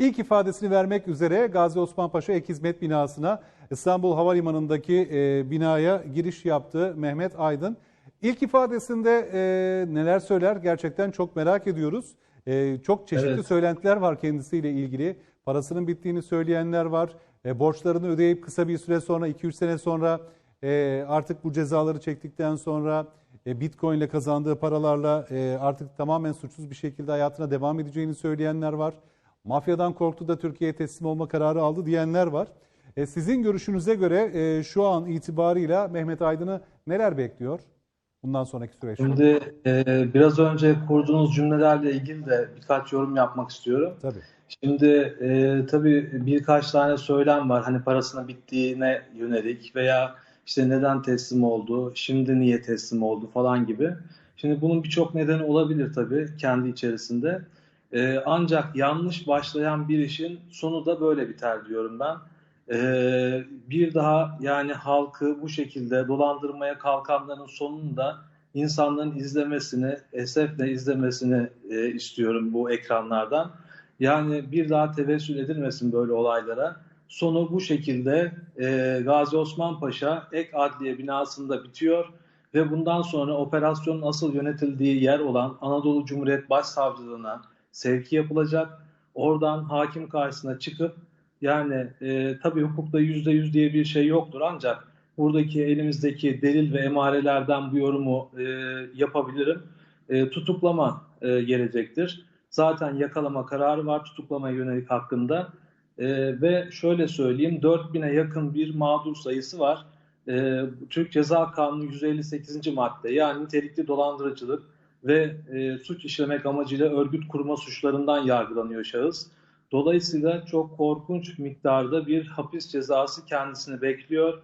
İlk ifadesini vermek üzere Gazi Osman Paşa Ek Hizmet Binası'na İstanbul Havalimanı'ndaki e, binaya giriş yaptı Mehmet Aydın. İlk ifadesinde e, neler söyler gerçekten çok merak ediyoruz. E, çok çeşitli Evet. söylentiler var kendisiyle ilgili. Parasının bittiğini söyleyenler var. E, borçlarını ödeyip kısa bir süre sonra 2-3 sene sonra e, artık bu cezaları çektikten sonra e, Bitcoin ile kazandığı paralarla e, artık tamamen suçsuz bir şekilde hayatına devam edeceğini söyleyenler var. Mafyadan korktu da Türkiye'ye teslim olma kararı aldı diyenler var. E, sizin görüşünüze göre e, şu an itibarıyla Mehmet Aydın'ı neler bekliyor bundan sonraki süreçte? Şimdi e, biraz önce kurduğunuz cümlelerle ilgili de birkaç yorum yapmak istiyorum. Tabii. Şimdi e, tabii birkaç tane söylem var. Hani parasının bittiğine yönelik veya işte neden teslim oldu, şimdi niye teslim oldu falan gibi. Şimdi bunun birçok nedeni olabilir tabii kendi içerisinde. E, ancak yanlış başlayan bir işin sonu da böyle biter diyorum ben. E, bir daha yani halkı bu şekilde dolandırmaya kalkanların sonunda insanların izlemesini, esefle izlemesini e, istiyorum bu ekranlardan. Yani bir daha tevessül edilmesin böyle olaylara. Sonu bu şekilde e, Gazi Osman Paşa ek adliye binasında bitiyor ve bundan sonra operasyonun asıl yönetildiği yer olan Anadolu Cumhuriyet Başsavcılığına sevki yapılacak. Oradan hakim karşısına çıkıp yani e, tabii hukukta yüzde yüz diye bir şey yoktur ancak buradaki elimizdeki delil ve emarelerden bu yorumu e, yapabilirim. E, tutuklama e, gelecektir. Zaten yakalama kararı var tutuklamaya yönelik hakkında. E, ve şöyle söyleyeyim 4000'e yakın bir mağdur sayısı var. E, Türk Ceza Kanunu 158. madde yani nitelikli dolandırıcılık ve e, suç işlemek amacıyla örgüt kurma suçlarından yargılanıyor şahıs. Dolayısıyla çok korkunç miktarda bir hapis cezası kendisini bekliyor.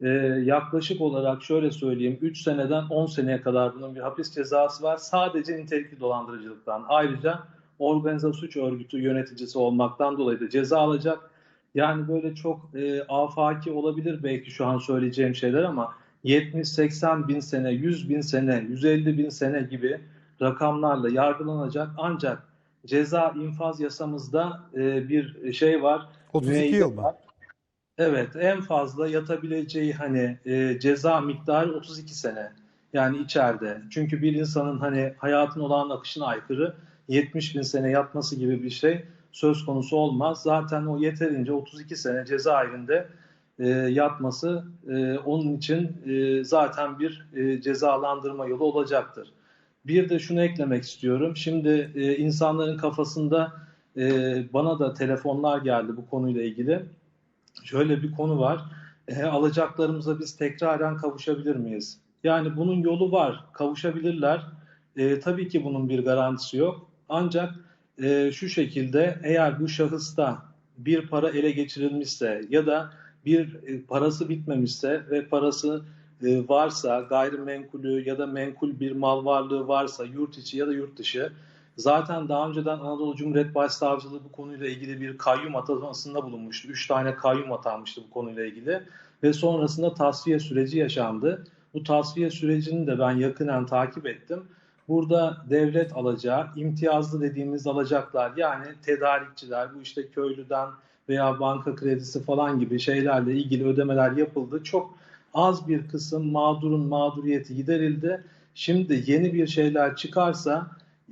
Ee, yaklaşık olarak şöyle söyleyeyim 3 seneden 10 seneye kadar bunun bir hapis cezası var. Sadece nitelikli dolandırıcılıktan. Ayrıca organize suç örgütü yöneticisi olmaktan dolayı da ceza alacak. Yani böyle çok e, afaki olabilir belki şu an söyleyeceğim şeyler ama 70-80 bin sene, 100 bin sene, 150 bin sene gibi rakamlarla yargılanacak. Ancak ceza infaz yasamızda e, bir şey var. 32 müeyyide yıl mı? var. Evet, en fazla yatabileceği hani e, ceza miktarı 32 sene. Yani içeride. Çünkü bir insanın hani hayatın olağan akışına aykırı 70 bin sene yatması gibi bir şey söz konusu olmaz. Zaten o yeterince 32 sene cezaevinde e, yatması e, onun için e, zaten bir e, cezalandırma yolu olacaktır. Bir de şunu eklemek istiyorum. Şimdi e, insanların kafasında e, bana da telefonlar geldi bu konuyla ilgili. Şöyle bir konu var. E, alacaklarımıza biz tekraren kavuşabilir miyiz? Yani bunun yolu var. Kavuşabilirler. E, tabii ki bunun bir garantisi yok. Ancak e, şu şekilde eğer bu şahısta bir para ele geçirilmişse ya da bir e, parası bitmemişse ve parası e, varsa gayrimenkulü ya da menkul bir mal varlığı varsa yurt içi ya da yurt dışı zaten daha önceden Anadolu Cumhuriyet Başsavcılığı bu konuyla ilgili bir kayyum atamasında bulunmuştu. Üç tane kayyum atanmıştı bu konuyla ilgili ve sonrasında tasfiye süreci yaşandı. Bu tasfiye sürecini de ben yakinen takip ettim. Burada devlet alacağı, imtiyazlı dediğimiz alacaklar yani tedarikçiler, bu işte köylüden veya banka kredisi falan gibi şeylerle ilgili ödemeler yapıldı. Çok az bir kısım mağdurun mağduriyeti giderildi. Şimdi yeni bir şeyler çıkarsa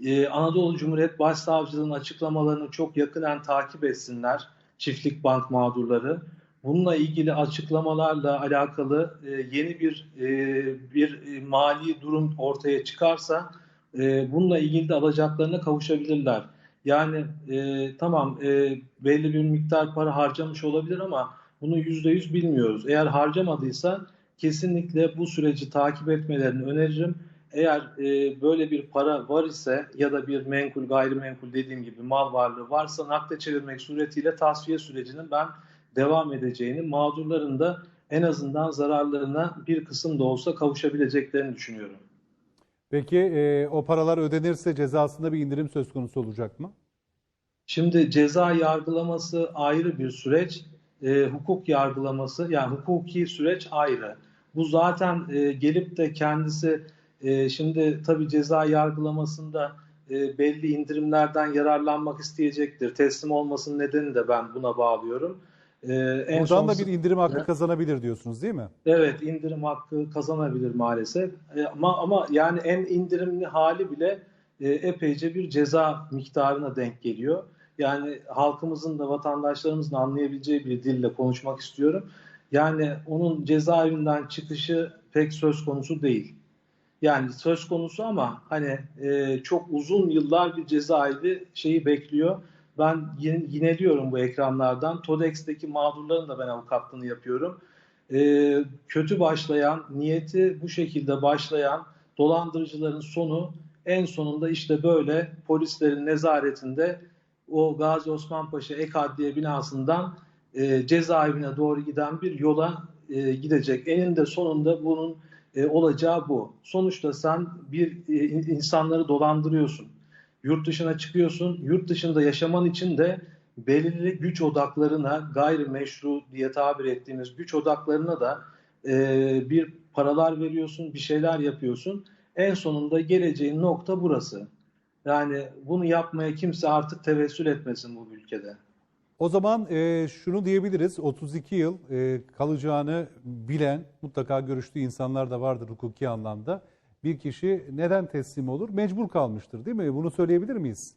e, Anadolu Cumhuriyet Başsavcılığı'nın açıklamalarını çok yakından takip etsinler çiftlik bank mağdurları. Bununla ilgili açıklamalarla alakalı e, yeni bir e, bir e, mali durum ortaya çıkarsa e, bununla ilgili de alacaklarına kavuşabilirler. Yani e, tamam e, belli bir miktar para harcamış olabilir ama bunu yüzde yüz bilmiyoruz. Eğer harcamadıysa kesinlikle bu süreci takip etmelerini öneririm. Eğer e, böyle bir para var ise ya da bir menkul gayrimenkul dediğim gibi mal varlığı varsa nakde çevirmek suretiyle tasfiye sürecinin ben devam edeceğini, mağdurların da en azından zararlarına bir kısım da olsa kavuşabileceklerini düşünüyorum. Peki e, o paralar ödenirse cezasında bir indirim söz konusu olacak mı? Şimdi ceza yargılaması ayrı bir süreç, e, hukuk yargılaması yani hukuki süreç ayrı. Bu zaten e, gelip de kendisi e, şimdi tabii ceza yargılamasında e, belli indirimlerden yararlanmak isteyecektir. Teslim olmasının nedeni de ben buna bağlıyorum. E, en Buradan son da bir indirim hakkı Evet. kazanabilir diyorsunuz değil mi? Evet, indirim hakkı kazanabilir maalesef. E, ama ama yani en indirimli hali bile e, epeyce bir ceza miktarına denk geliyor. Yani halkımızın da vatandaşlarımızın anlayabileceği bir dille konuşmak istiyorum. Yani onun cezaevinden çıkışı pek söz konusu değil. Yani söz konusu ama hani e, çok uzun yıllar bir cezaevi şeyi bekliyor. Ben yine, yineliyorum bu ekranlardan. TODEX'teki mağdurların da ben avukatlığını yapıyorum. E, kötü başlayan, niyeti bu şekilde başlayan dolandırıcıların sonu en sonunda işte böyle polislerin nezaretinde o Gazi Osman Paşa Ek binasından e, cezaevine doğru giden bir yola e, gidecek. Eninde sonunda bunun e, olacağı bu. Sonuçta sen bir e, insanları dolandırıyorsun. Yurt dışına çıkıyorsun. Yurt dışında yaşaman için de belirli güç odaklarına, gayrimeşru diye tabir ettiğimiz güç odaklarına da e, bir paralar veriyorsun, bir şeyler yapıyorsun. En sonunda geleceğin nokta burası. Yani bunu yapmaya kimse artık tevessül etmesin bu ülkede. O zaman e, şunu diyebiliriz. 32 yıl e, kalacağını bilen, mutlaka görüştüğü insanlar da vardır hukuki anlamda. Bir kişi neden teslim olur? Mecbur kalmıştır değil mi? Bunu söyleyebilir miyiz?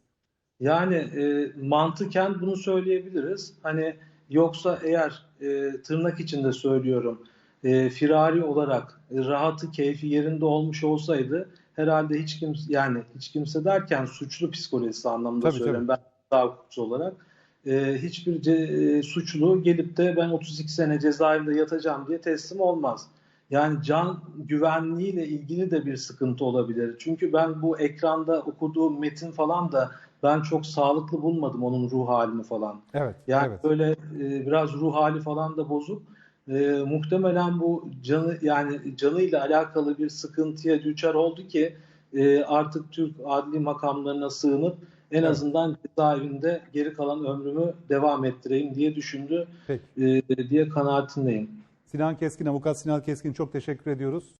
Yani e, mantıken bunu söyleyebiliriz. Hani yoksa eğer e, tırnak içinde söylüyorum e, firari olarak e, rahatı keyfi yerinde olmuş olsaydı herhalde hiç kimse yani hiç kimse derken suçlu psikolojisi anlamında Tabii, söylüyorum ben daha hukukçu olarak e, hiçbir ce- e, suçlu gelip de ben 32 sene cezaevinde yatacağım diye teslim olmaz. Yani can güvenliğiyle ilgili de bir sıkıntı olabilir. Çünkü ben bu ekranda okuduğum metin falan da ben çok sağlıklı bulmadım onun ruh halini falan. Evet. Yani evet. böyle e, biraz ruh hali falan da bozuk. E, muhtemelen bu canı yani canıyla alakalı bir sıkıntıya düçar oldu ki e, artık Türk adli makamlarına sığınıp en Evet. azından cezaevinde geri kalan ömrümü devam ettireyim diye düşündü Peki. e, diye kanaatindeyim. Sinan Keskin, avukat Sinan Keskin çok teşekkür ediyoruz.